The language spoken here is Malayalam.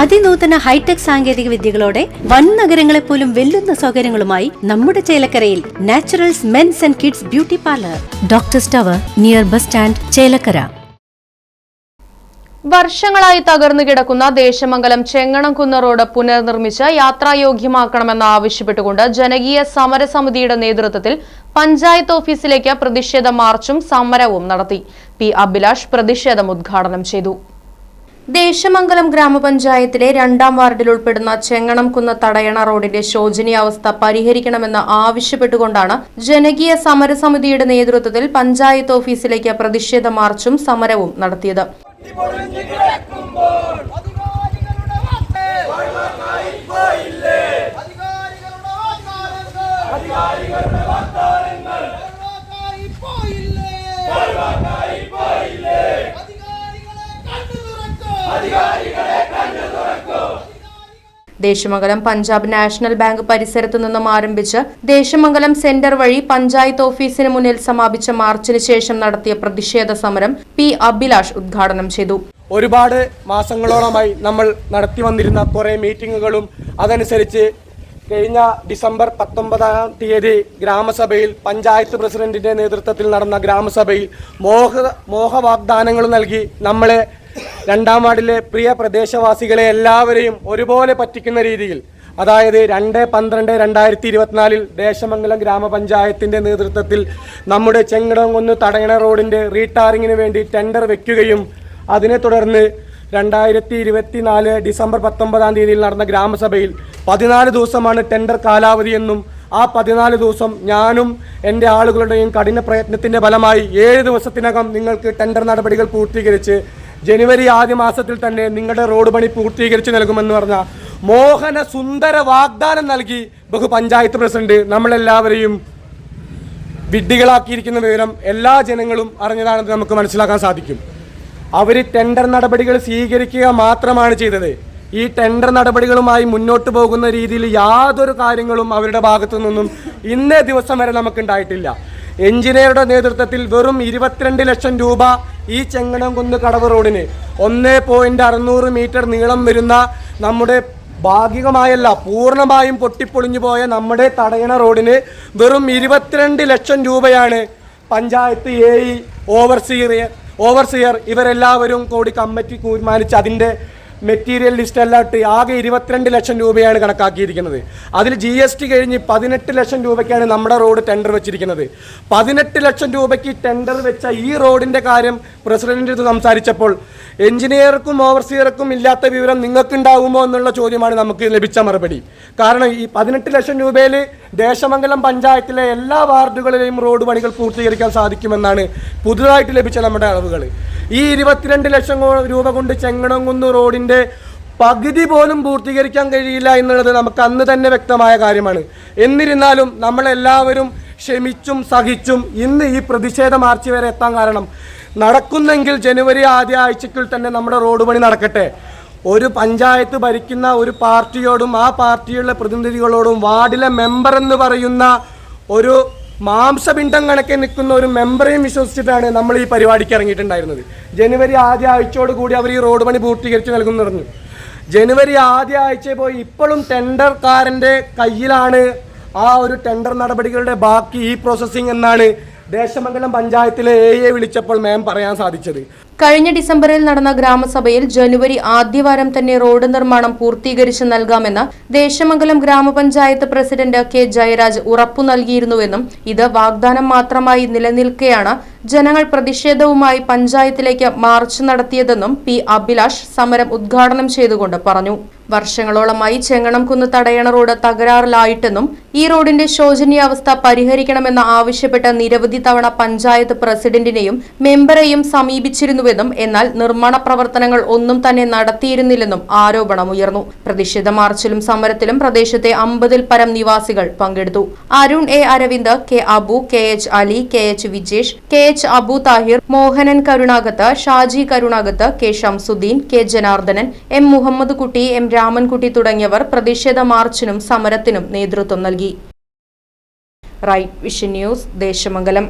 അതിനൂതന ഹൈടെക് സാങ്കേതിക വിദ്യകളോടെ വൻ നഗരങ്ങളെ പോലും വെല്ലുന്ന സൗകര്യങ്ങളുമായി നമ്മുടെ ചേലക്കരയിൽ naturals men's and kids beauty parlour. Doctor സ്റ്റവർ near bus stand Chelakkara. വർഷങ്ങളായി തകർന്നു കിടക്കുന്ന ദേശമംഗലം ചെങ്ങണംകുന്ന റോഡ് പുനർനിർമ്മിച്ച് യാത്രായോഗ്യമാക്കണമെന്ന് ആവശ്യപ്പെട്ടുകൊണ്ട് ജനകീയ സമരസമിതിയുടെ നേതൃത്വത്തിൽ പഞ്ചായത്ത് ഓഫീസിലേക്ക് പ്രതിഷേധ മാർച്ചും സമരവും നടത്തി. പി അഭിലാഷ് പ്രതിഷേധം ഉദ്ഘാടനം ചെയ്തു. ദേശമംഗലം ഗ്രാമപഞ്ചായത്തിലെ രണ്ടാം വാർഡിൽ ഉൾപ്പെടുന്ന ചെങ്ങണംകുന്ന് തടയണ റോഡിന്റെ ശോചനീയാവസ്ഥ പരിഹരിക്കണമെന്ന് ആവശ്യപ്പെട്ടുകൊണ്ടാണ് ജനകീയ സമരസമിതിയുടെ നേതൃത്വത്തിൽ പഞ്ചായത്ത് ഓഫീസിലേക്ക് പ്രതിഷേധ മാർച്ചും സമരവും നടത്തിയത്. ദേശമംഗലം പഞ്ചാബ് നാഷണൽ ബാങ്ക് പരിസരത്തു നിന്നും ആരംഭിച്ച് ദേശമംഗലം സെന്റർ വഴി പഞ്ചായത്ത് ഓഫീസിന് മുന്നിൽ സമാപിച്ച മാർച്ചിന് ശേഷം നടത്തിയ പ്രതിഷേധ സമരം പി അഭിലാഷ് ഉദ്ഘാടനം ചെയ്തു. ഒരുപാട് മാസങ്ങളോളമായി നമ്മൾ നടത്തി വന്നിരുന്ന കുറേ മീറ്റിങ്ങുകളും അതനുസരിച്ച് കഴിഞ്ഞ ഡിസംബർ പത്തൊമ്പതാം തീയതി ഗ്രാമസഭയിൽ പഞ്ചായത്ത് പ്രസിഡന്റിന്റെ നേതൃത്വത്തിൽ നടന്ന ഗ്രാമസഭയിൽ മോഹ മോഹവാഗ്ദാനങ്ങൾ നൽകി നമ്മളെ രണ്ടാം വാർഡിലെ പ്രിയ പ്രദേശവാസികളെ എല്ലാവരെയും ഒരുപോലെ പറ്റിക്കുന്ന രീതിയിൽ അതായത് രണ്ട് പന്ത്രണ്ട് രണ്ടായിരത്തി ഇരുപത്തിനാലിൽ ദേശമംഗലം ഗ്രാമപഞ്ചായത്തിന്റെ നേതൃത്വത്തിൽ നമ്മുടെ ചെങ്ങടംകുന്ന് തടയണ റോഡിന്റെ റീടാറിങ്ങിന് വേണ്ടി ടെൻഡർ വെക്കുകയും അതിനെ തുടർന്ന് രണ്ടായിരത്തി ഇരുപത്തി നാല് ഡിസംബർ പത്തൊമ്പതാം തീയതിയിൽ നടന്ന ഗ്രാമസഭയിൽ പതിനാല് ദിവസമാണ് ടെൻഡർ കാലാവധിയെന്നും ആ പതിനാല് ദിവസം ഞാനും എന്റെ ആളുകളുടെയും കഠിന പ്രയത്നത്തിന്റെ ഫലമായി ഏഴ് ദിവസത്തിനകം നിങ്ങൾക്ക് ടെൻഡർ നടപടികൾ പൂർത്തീകരിച്ച് ജനുവരി ആദ്യ മാസത്തിൽ തന്നെ നിങ്ങളുടെ റോഡ് പണി പൂർത്തീകരിച്ച് നൽകുമെന്ന് പറഞ്ഞ മോഹന സുന്ദര വാഗ്ദാനം നൽകി ബഹു പഞ്ചായത്ത് പ്രസിഡന്റ് നമ്മളെല്ലാവരെയും വിഡ്ഢികളാക്കിയിരിക്കുന്ന വിവരം എല്ലാ ജനങ്ങളും അറിഞ്ഞതാണെന്ന് നമുക്ക് മനസ്സിലാക്കാൻ സാധിക്കും. അവർ ടെൻഡർ നടപടികൾ സ്വീകരിക്കുക മാത്രമാണ് ചെയ്തത്. ഈ ടെൻഡർ നടപടികളുമായി മുന്നോട്ട് പോകുന്ന രീതിയിൽ യാതൊരു കാര്യങ്ങളും അവരുടെ ഭാഗത്തു നിന്നും ഇന്നേ ദിവസം വരെ നമുക്കുണ്ടായിട്ടില്ല. എഞ്ചിനീയറുടെ നേതൃത്വത്തിൽ വെറും ഇരുപത്തിരണ്ട് ലക്ഷം രൂപ ഈ ചെങ്ങണംകുന്ന് കടവ് റോഡിന് ഒന്ന് പോയിന്റ് അറുന്നൂറ് മീറ്റർ നീളം വരുന്ന നമ്മുടെ ഭാഗികമായല്ല പൂർണമായും പൊട്ടിപ്പൊളിഞ്ഞു പോയ നമ്മുടെ തടയണ റോഡിന് വെറും ഇരുപത്തിരണ്ട് ലക്ഷം രൂപയാണ് panchayat A E overseer overseer ഇവരെല്ലാവരും കൂടി കമ്മിറ്റി തീരുമാനിച്ച് അതിന്റെ മെറ്റീരിയൽ ലിസ്റ്റ് എല്ലാം ഇട്ട് ആകെ ഇരുപത്തിരണ്ട് ലക്ഷം രൂപയാണ് കണക്കാക്കിയിരിക്കുന്നത്. അതിൽ ജി എസ് ടി കഴിഞ്ഞ് പതിനെട്ട് ലക്ഷം രൂപയ്ക്കാണ് നമ്മുടെ റോഡ് ടെൻഡർ വെച്ചിരിക്കുന്നത്. പതിനെട്ട് ലക്ഷം രൂപയ്ക്ക് ടെൻഡർ വെച്ച ഈ റോഡിന്റെ കാര്യം പ്രസിഡന്റിന്റെ അടുത്ത് സംസാരിച്ചപ്പോൾ എഞ്ചിനീയർക്കും ഓവർസിയർക്കും ഇല്ലാത്ത വിവരം നിങ്ങൾക്കുണ്ടാകുമോ എന്നുള്ള ചോദ്യമാണ് നമുക്ക് ലഭിച്ച മറുപടി. കാരണം ഈ പതിനെട്ട് ലക്ഷം രൂപയിൽ ദേശമംഗലം പഞ്ചായത്തിലെ എല്ലാ വാർഡുകളിലെയും റോഡ് പണികൾ പൂർത്തീകരിക്കാൻ സാധിക്കുമെന്നാണ് പുതുതായിട്ട് ലഭിച്ച നമ്മുടെ അറിവുകൾ ഈ ഇരുപത്തിരണ്ട് ലക്ഷം രൂപ കൊണ്ട് ചെങ്ങണംകുന്ന് റോഡിന്റെ പകുതി പോലും പൂർത്തീകരിക്കാൻ കഴിയില്ല എന്നുള്ളത് നമുക്ക് അന്ന് തന്നെ വ്യക്തമായ കാര്യമാണ്. എന്നിരുന്നാലും നമ്മളെല്ലാവരും ക്ഷമിച്ചും സഹിച്ചും ഇന്ന് ഈ പ്രതിഷേധ മാർച്ച് വരെ എത്താൻ കാരണം നടക്കുന്നെങ്കിൽ ജനുവരി ആദ്യ ആഴ്ചയ്ക്കിൽ തന്നെ നമ്മുടെ റോഡ് പണി നടക്കട്ടെ. ഒരു പഞ്ചായത്ത് ഭരിക്കുന്ന ഒരു പാർട്ടിയോടും ആ പാർട്ടിയുടെ പ്രതിനിധികളോടും വാർഡിലെ മെമ്പർ എന്ന് പറയുന്ന ഒരു മാംസപിണ്ഡം കണക്കെ നിൽക്കുന്ന ഒരു മെമ്പറേയും വിശ്വസിച്ചിട്ടാണ് നമ്മൾ ഈ പരിപാടിക്ക് ഇറങ്ങിയിട്ടുണ്ടായിരുന്നത്. ജനുവരി ആദ്യ ആഴ്ചയോട് കൂടി അവർ ഈ റോഡ് പണി പൂർത്തീകരിച്ച് നൽകുന്നു പറഞ്ഞു. ജനുവരി ആദ്യ ആഴ്ച പോയി ഇപ്പോഴും ടെൻഡർക്കാരന്റെ കയ്യിലാണ് ആ ഒരു ടെൻഡർ നടപടികളുടെ ബാക്കി ഈ പ്രോസസ്സിംഗ് എന്നാണ് ദേശമംഗലം പഞ്ചായത്തിലെ എ വിളിച്ചപ്പോൾ മാം പറയാൻ സാധിച്ചത്. കഴിഞ്ഞ ഡിസംബറിൽ നടന്ന ഗ്രാമസഭയിൽ ജനുവരി ആദ്യവാരം തന്നെ റോഡ് നിർമ്മാണം പൂർത്തീകരിച്ച് നൽകാമെന്ന് ദേശമംഗലം ഗ്രാമപഞ്ചായത്ത് പ്രസിഡന്റ് കെ ജയരാജ് ഉറപ്പു നൽകിയിരുന്നുവെന്നും ഇത് വാഗ്ദാനം മാത്രമായി നിലനിൽക്കെയാണ് ജനങ്ങൾ പ്രതിഷേധവുമായി പഞ്ചായത്തിലേക്ക് മാർച്ച് നടത്തിയതെന്നും പി അഭിലാഷ് സമരം ഉദ്ഘാടനം ചെയ്തുകൊണ്ട് പറഞ്ഞു. വർഷങ്ങളോളമായി ചെങ്ങണംകുന്ന് തടയണ റോഡ് തകരാറിലായിട്ടെന്നും ഈ റോഡിന്റെ ശോചനീയാവസ്ഥ പരിഹരിക്കണമെന്ന് ആവശ്യപ്പെട്ട നിരവധി തവണ പഞ്ചായത്ത് പ്രസിഡന്റിനെയും മെമ്പറെയും സമീപിച്ചിരുന്നുവെന്നും എന്നാൽ നിർമ്മാണ പ്രവർത്തനങ്ങൾ ഒന്നും തന്നെ നടത്തിയിരുന്നില്ലെന്നും ആരോപണമുയർന്നു പ്രതിഷേധ മാർച്ചിലും സമരത്തിലും പ്രദേശത്തെ അമ്പതിൽ പരം നിവാസികൾ പങ്കെടുത്തു. Arun A. Aravind K. Abu K. H. Ali K. H. Vijesh K. H. Abu Thahir Mohanan Karunakath Shaji Karunakath K. Shamsuddin K. Janardhanan M. Muhammad Kutty M. Ramankutty തുടങ്ങിയവർ പ്രതിഷേധ മാർച്ചിനും സമരത്തിനും നേതൃത്വം നൽകി. Right vision news Desamangalam.